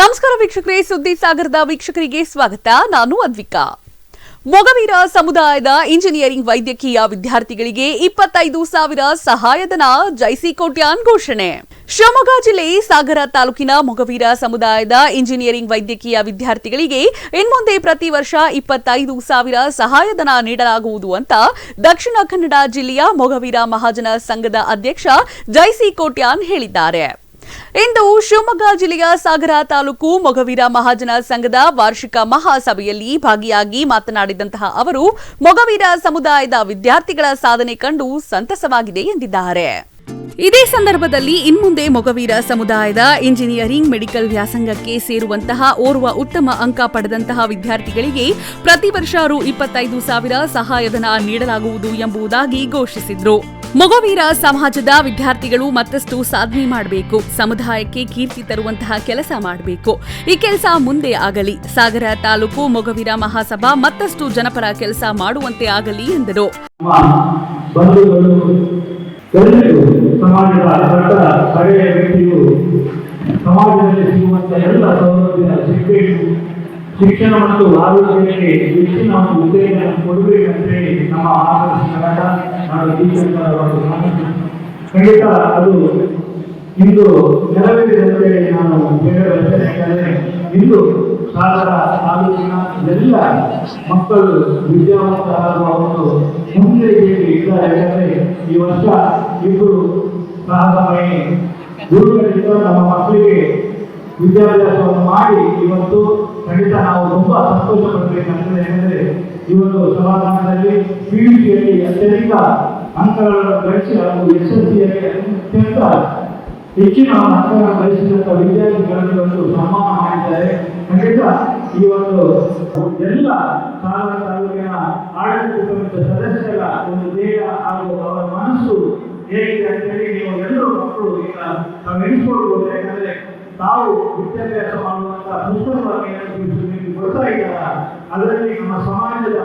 ನಮಸ್ಕಾರ ವೀಕ್ಷಕರೇ, ಸುದ್ದಿ ಸಾಗರದ ವೀಕ್ಷಕರಿಗೆ ಸ್ವಾಗತ. ನಾನು ಅದ್ವಿಕಾ. ಮೊಗವೀರ ಸಮುದಾಯದ ಇಂಜಿನಿಯರಿಂಗ್ ವೈದ್ಯಕೀಯ ವಿದ್ಯಾರ್ಥಿಗಳಿಗೆ ಇಪ್ಪತ್ತೈದು ಸಾವಿರ ಸಹಾಯಧನ ಜೈಸಿ ಕೋಟ್ಯಾನ್ ಘೋಷಣೆ. ಶಿವಮೊಗ್ಗ ಜಿಲ್ಲೆ ಸಾಗರ ತಾಲೂಕಿನ ಮೊಗವೀರ ಸಮುದಾಯದ ಇಂಜಿನಿಯರಿಂಗ್ ವೈದ್ಯಕೀಯ ವಿದ್ಯಾರ್ಥಿಗಳಿಗೆ ಇನ್ಮುಂದೆ ಪ್ರತಿ ವರ್ಷ ಇಪ್ಪತ್ತೈದು ಸಾವಿರ ಸಹಾಯಧನ ನೀಡಲಾಗುವುದು ಅಂತ ದಕ್ಷಿಣ ಕನ್ನಡ ಜಿಲ್ಲೆಯ ಮೊಗವೀರ ಮಹಾಜನ ಸಂಘದ ಅಧ್ಯಕ್ಷ ಜೈಸಿ ಕೋಟ್ಯಾನ್ ಹೇಳಿದ್ದಾರೆ. ಇಂದು ಶಿವಮೊಗ್ಗ ಜಿಲ್ಲೆಯ ಸಾಗರ ತಾಲೂಕು ಮೊಗವೀರ ಮಹಾಜನ ಸಂಘದ ವಾರ್ಷಿಕ ಮಹಾಸಭೆಯಲ್ಲಿ ಭಾಗಿಯಾಗಿ ಮಾತನಾಡಿದಂತಹ ಅವರು, ಮೊಗವೀರ ಸಮುದಾಯದ ವಿದ್ಯಾರ್ಥಿಗಳ ಸಾಧನೆ ಕಂಡು ಸಂತಸವಾಗಿದೆ ಎಂದಿದ್ದಾರೆ. ಇದೇ ಸಂದರ್ಭದಲ್ಲಿ ಇನ್ಮುಂದೆ ಮೊಗವೀರ ಸಮುದಾಯದ ಇಂಜಿನಿಯರಿಂಗ್, ಮೆಡಿಕಲ್ ವ್ಯಾಸಂಗಕ್ಕೆ ಸೇರುವಂತಹ ಓರ್ವ ಉತ್ತಮ ಅಂಕ ಪಡೆದಂತಹ ವಿದ್ಯಾರ್ಥಿಗಳಿಗೆ ಪ್ರತಿ ವರ್ಷ ರು ಇಪ್ಪತ್ತೈದು ಸಾವಿರ ಸಹಾಯಧನ ನೀಡಲಾಗುವುದು ಎಂಬುದಾಗಿ ಘೋಷಿಸಿದ್ರು. ಮೊಗವೀರ ಸಮಾಜದ ವಿದ್ಯಾರ್ಥಿಗಳು ಮತ್ತಷ್ಟು ಸಾಧನೆ ಮಾಡಬೇಕು, ಸಮುದಾಯಕ್ಕೆ ಕೀರ್ತಿ ತರುವಂತಹ ಕೆಲಸ ಮಾಡಬೇಕು. ಈ ಕೆಲಸ ಮುಂದೆ ಆಗಲಿ. ಸಾಗರ ತಾಲೂಕು ಮೊಗವೀರ ಮಹಾಸಭಾ ಮತ್ತಷ್ಟು ಜನಪರ ಕೆಲಸ ಮಾಡುವಂತೆ ಆಗಲಿ ಎಂದರು. ಸಮಾಜದಲ್ಲಿ ಸಿಗುವಂತಹ ಎಲ್ಲ ಸೌಲಭ್ಯ ಸಿಗಬೇಕು ಶಿಕ್ಷಣ ಮತ್ತು ಆರೋಗ್ಯಕ್ಕೆ ಶಿಕ್ಷಣ ಮತ್ತು ಉದ್ದೇಶ ಕೊಡಬೇಕಂತೇಳಿ ನಮ್ಮ ಮಾರ್ಗದರ್ಶನದ ನಾನು ಟೀಚರ್ಗಳ ಒಂದು ಮಾಹಿತಿ ಖಂಡಿತ ಅದು ಇಂದು ನೆರವೇರಿದೆ ಅಂತೇಳಿ ನಾನು ಯಾಕಂದರೆ ಇಂದು ಸಾಗರ ತಾಲೂಕಿನ ಎಲ್ಲ ಮಕ್ಕಳು ವಿದ್ಯಾವಂತರಾಗುವ ಒಂದು ಮುನ್ನಡೆಯಲ್ಲಿ ಇದ್ದಾರೆ. ಯಾಕಂದರೆ ಈ ವರ್ಷ ಇಬ್ಬರು ಸಾಹಸಮಯ ಗುರುಗಳಿಂದ ನಮ್ಮ ಮಕ್ಕಳಿಗೆ ವಿದ್ಯಾಭ್ಯಾಸವನ್ನು ಮಾಡಿ ಇವತ್ತು ಖಂಡಿತ ನಾವು ತುಂಬಾ ಸಂತೋಷ ಪಡ್ಬೇಕಂತಂದ್ರೆ ಯಾಕಂದ್ರೆ ಇವತ್ತು ಸಮಾಧಾನದಲ್ಲಿ ಪಿ ಅತ್ಯಧಿಕ ಅಂಕಗಳನ್ನು ಗಳಿಸಿ ಹಾಗೂ ಸಿಯಲ್ಲಿ ಅತ್ಯಂತ ಹೆಚ್ಚಿನ ಅಂಕಗಳನ್ನು ಗಳಿಸಿದಂತ ವಿದ್ಯಾರ್ಥಿಗಳನ್ನು ಒಂದು ಸನ್ಮಾನ ಮಾಡಿದ್ದಾರೆ. ಖಂಡಿತ ಈ ಒಂದು ಎಲ್ಲ ಸಾಗರ ತಾಲೂಕಿನ ಆಡಳಿತ ಸದಸ್ಯರ ಒಂದು ದೇಹ ಹಾಗೂ ಅವರ ಮನಸ್ಸು ಹೇಗಿದೆ ಅಂತೇಳಿ ನೀವು ಎಲ್ಲರೂ ಮಕ್ಕಳು ಈಗ ತಾವು ಎಣಿಸ್ಕೊಳ್ಬೋದು ಯಾಕಂದ್ರೆ ತಾವು ವಿದ್ಯಾಭ್ಯಾಸ ಮಾಡುವಂತಹ ಪುಸ್ತಕವಾಗಿ ನಿಮಗೆ ಕೊಡ್ತಾ ಇದ್ದಾರ? ಅದರಲ್ಲಿ ನಮ್ಮ ಸಮಾಜದ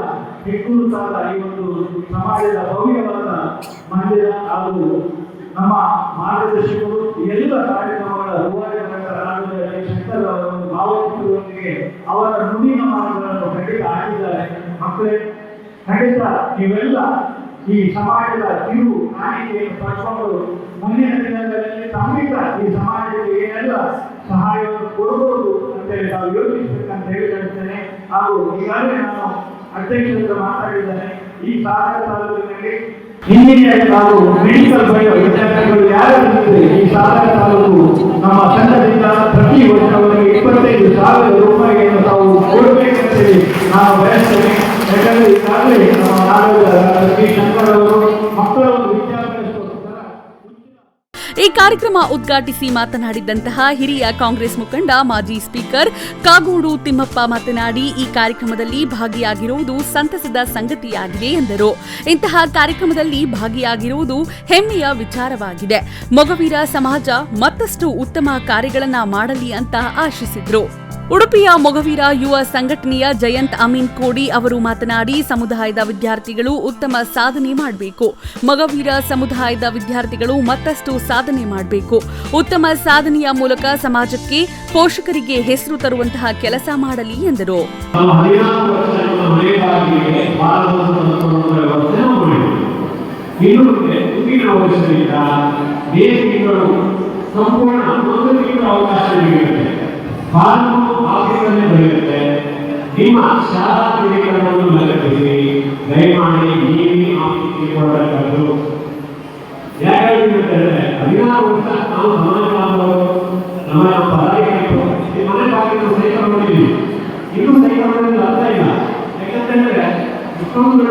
ಹೆಗ್ಗುರುತಾದ ಈ ಒಂದು ಸಮಾಜದ ಭವ್ಯವಾದ ಮಂದಿರ ಹಾಗೂ ನಮ್ಮ ಮಾರ್ಗದರ್ಶಕರು ಎಲ್ಲ ಕಾರ್ಯಕ್ರಮಗಳ ರೂವಾರಿಗಳಾದ ಶಂಕರ್ ಅವರ ಒಂದು ಭಾವಚಿತ್ರದೊಂದಿಗೆ ಅವರ ನುಡಿನ ಮಾರ್ಗಗಳನ್ನು ಖಂಡಿತ ಹಾಕಿದ್ದಾರೆ. ಮಕ್ಕಳೇ, ಖಂಡಿತ ನೀವೆಲ್ಲ ಈ ಸಮಾಜದ ತಿರುವು ಕಾಣಿಕೆಯನ್ನು ಪಡ್ಕೊಂಡು ಮುಂದಿನ ದಿನಗಳಲ್ಲಿ ತಮ್ಮಿಂದ ಈ ಸಮಾಜಕ್ಕೆ ಏನೆಲ್ಲ ಸಹಾಯವನ್ನು ಕೊಡಬಹುದು ಅಂತೇಳಿ ನಾವು ಯೋಚಿಸಬೇಕಂತ ಹೇಳಿದ್ದೇನೆ ಹಾಗೂ ಈಗಾಗಲೇ ನಾನು ಅಧ್ಯಕ್ಷರಿಂದ ಮಾತಾಡಿದ್ದೇನೆ. ಈ ಸಾಗರ ತಾಲೂಕಿನಲ್ಲಿ ಇಂಜಿನಿಯರಿಂಗ್ ಹಾಗೂ ಮೆಡಿಕಲ್ ಬಯೋ ವಿದ್ಯಾರ್ಥಿಗಳು ಯಾರು ಈ ಸಾಗರ ತಾಲೂಕು ನಮ್ಮ ಸಂಘದಿಂದ ಪ್ರತಿ ವರ್ಷ ಅವರಿಗೆ ಇಪ್ಪತ್ತೈದು ಸಾವಿರ ರೂಪಾಯಿಯನ್ನು ತಾವು ಕೊಡಬೇಕಂತೇಳಿ ನಾನು ಬಯಸ್ತೇನೆ ಯಾಕಂದ್ರೆ ಈಗಾಗಲೇ ನಮ್ಮ ನಾಡದ ಶ್ರೀ ಶಂಕರ್ ಅವರು ಮಕ್ಕಳ ಒಂದು ವಿದ್ಯಾಭ್ಯಾಸಕ್ಕೋಸ್ಕರ ಈ ಕಾರ್ಯಕ್ರಮ ಉದ್ಘಾಟಿಸಿ ಮಾತನಾಡಿದಂತಹ ಹಿರಿಯ ಕಾಂಗ್ರೆಸ್ ಮುಖಂಡ ಮಾಜಿ ಸ್ಪೀಕರ್ ಕಾಗೋಡು ತಿಮ್ಮಪ್ಪ ಮಾತನಾಡಿ, ಈ ಕಾರ್ಯಕ್ರಮದಲ್ಲಿ ಭಾಗಿಯಾಗಿರುವುದು ಸಂತಸದ ಸಂಗತಿಯಾಗಿದೆ ಎಂದರು. ಇಂತಹ ಕಾರ್ಯಕ್ರಮದಲ್ಲಿ ಭಾಗಿಯಾಗಿರುವುದು ಹೆಮ್ಮೆಯ ವಿಚಾರವಾಗಿದೆ. ಮೊಗವೀರ ಸಮಾಜ ಮತ್ತಷ್ಟು ಉತ್ತಮ ಕಾರ್ಯಗಳನ್ನು ಮಾಡಲಿ ಅಂತ ಆಶಿಸಿದ್ರು. ಉಡುಪಿಯ ಮೊಗವೀರ ಯುವ ಸಂಘಟನೆಯ ಜಯಂತ್ ಅಮೀನ್ ಕೋಡಿ ಅವರು ಮಾತನಾಡಿ, ಸಮುದಾಯದ ವಿದ್ಯಾರ್ಥಿಗಳು ಉತ್ತಮ ಸಾಧನೆ ಮಾಡಬೇಕು. ಮೊಗವೀರ ಸಮುದಾಯದ ವಿದ್ಯಾರ್ಥಿಗಳು ಮತ್ತಷ್ಟು ಸಾಧನೆ ಮಾಡಬೇಕು. ಉತ್ತಮ ಸಾಧನೆಯ ಮೂಲಕ ಸಮಾಜಕ್ಕೆ ಪೋಷಕರಿಗೆ ಹೆಸರು ತರುವಂತಹ ಕೆಲಸ ಮಾಡಲಿ ಎಂದರು. ಸಂಪೂರ್ಣ ಆಫೀಸಲ್ಲೇ ಬರೆಯುತ್ತೆ ನಿಮ್ಮ ಶಾಲಾ ಕಿಡಿಗಳನ್ನು ಲಗತ್ತಿಸಿ ದಯಮಾಡಿ ನೀವೇ ಕೊಡಬೇಕಾದ್ರು ಯಾಕಾಗಿ ಹದಿನಾರು ವರ್ಷ ನಾವು ಸಮಾಜ ಬಾಂಧವರು ನಮ್ಮ ಪದಾಧಿಕಾರಿಗಳು? ಮನೆ ಬಾಗಿಲು ಸಹಿತ ನೋಡಿದ್ದೀವಿ ಇನ್ನೂ ಸಹಿತ ಅರ್ಥ ಇಲ್ಲ. ಯಾಕಂತಂದ್ರೆ, ಇಷ್ಟೊಂದು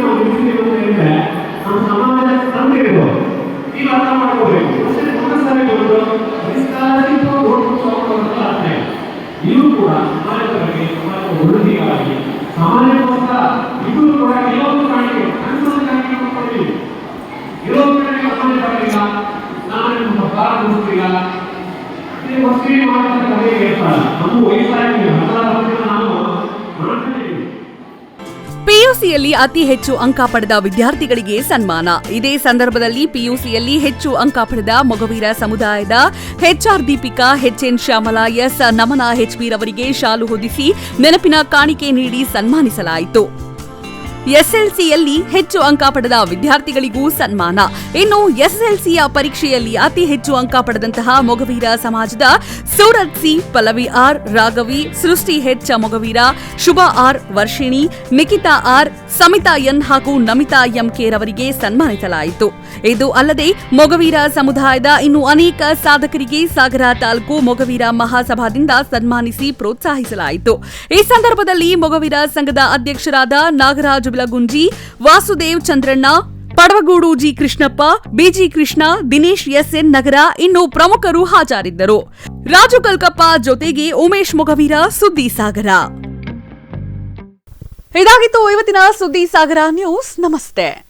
ನಾವು ಅಂತ ಹೇಳಿದ್ರೆ, ನಮ್ಮ ಸಮಾಜ ತಂದಿರ್ಬೋದು ಈಗ ಅರ್ಥ ಮಾಡ್ಕೋಬೇಕು ಅಷ್ಟೇ ಮನಸ್ಸಲ್ಲಿ ಬಂದು ವಿಸ್ತಾರಿತ ಓಟು ಅಂತ ಅರ್ಥ ಇಲ್ಲ ಇದು ಕೂಡ ಸಮಾಜದ ಬಗ್ಗೆ ಸಮಾಜದ ಉನ್ನತಿಗಾಗಿ ಸಮಾಜಕ್ಕೋಸ್ಕರ ಇದು ಕೂಡ ಕೆಲವೊಂದು ಕಾಣಿಕೆ ಸಣ್ಣ ಕಾಣಿಕೆ ಮಾಡ್ಕೊಂಡಿದ್ದೀವಿ ಇರೋದು ಸಮಾಜ ಬರಲಿಲ್ಲ ನಾನು ನಿಮ್ಮ ಭಾರತ ಮುಟ್ಟಿಲ್ಲ ಅದೇ ಮುಸ್ಲಿಂ ಮಾಡುವಂತ ಕಥೆ ಹೇಳ್ತಾರೆ ನಮ್ಮ ವಯಸ್ಸಾಗಿ ಹದಿನಾರು ವರ್ಷ ನಾನು ಮಾಡ್ತಾ ಇದ್ದೀವಿ ಪಿಯುಸಿ ಪಿಯುಸಿಯಲ್ಲಿ ಅತಿ ಹೆಚ್ಚು ಅಂಕ ಪಡೆದ ವಿದ್ಯಾರ್ಥಿಗಳಿಗೆ ಸನ್ಮಾನ. ಇದೇ ಸಂದರ್ಭದಲ್ಲಿ ಪಿಯುಸಿಯಲ್ಲಿ ಹೆಚ್ಚು ಅಂಕ ಪಡೆದ ಮೊಗವೀರ ಸಮುದಾಯದ HR Deepika HN Shyamala, S Namana ರವರಿಗೆ ಶಾಲು ಹೊದಿಸಿ ನೆನಪಿನ ಕಾಣಿಕೆ ನೀಡಿ ಸನ್ಮಾನಿಸಲಾಯಿತು. ಎಸ್ಎಲ್ಸಿಯಲ್ಲಿ ಹೆಚ್ಚು ಅಂಕ ಪಡೆದ ವಿದ್ಯಾರ್ಥಿಗಳಿಗೂ ಸನ್ಮಾನ. ಇನ್ನು ಎಸ್ಎಲ್ಸಿಯ ಪರೀಕ್ಷೆಯಲ್ಲಿ ಅತಿ ಹೆಚ್ಚು ಅಂಕ ಪಡೆದಂತಹ ಮೊಗವೀರ ಸಮಾಜದ Surath C, Pallavi R, Raghavi, Srishti H, Mogaveera, Shubha R, Varshini, Nikhita R, Samitha N ಹಾಗೂ ನಮಿತಾ ಎಂ ಕೇರ್ ರವರಿಗೆ ಸನ್ಮಾನಿಸಲಾಯಿತು. ಇದು ಅಲ್ಲದೆ ಮೊಗವೀರ ಸಮುದಾಯದ ಇನ್ನು ಅನೇಕ ಸಾಧಕರಿಗೆ ಸಾಗರ ತಾಲೂಕು ಮೊಗವೀರ ಮಹಾಸಭಾದಿಂದ ಸನ್ಮಾನಿಸಿ ಪ್ರೋತ್ಸಾಹಿಸಲಾಯಿತು. ಈ ಸಂದರ್ಭದಲ್ಲಿ ಮೊಗವೀರ ಸಂಘದ ಅಧ್ಯಕ್ಷರಾದ Nagaraj Bilagunji Vasudev Chandranna, Padavagudu G Krishnappa, BG Krishna, Dinesh S N Nagara ಇನ್ನು ಪ್ರಮುಖರು ಹಾಜರಿದ್ದರು. ರಾಜು ಕಲ್ಕಪ್ಪ ಜೊತೆಗೆ ಉಮೇಶ್ ಮುಗವೀರ, ಸುದ್ದಿ ಸಾಗರ. ಇದಾಗಿತ್ತು ಇವತ್ತಿನ ಸುದ್ದಿ ಸಾಗರ ನ್ಯೂಸ್. ನಮಸ್ತೆ.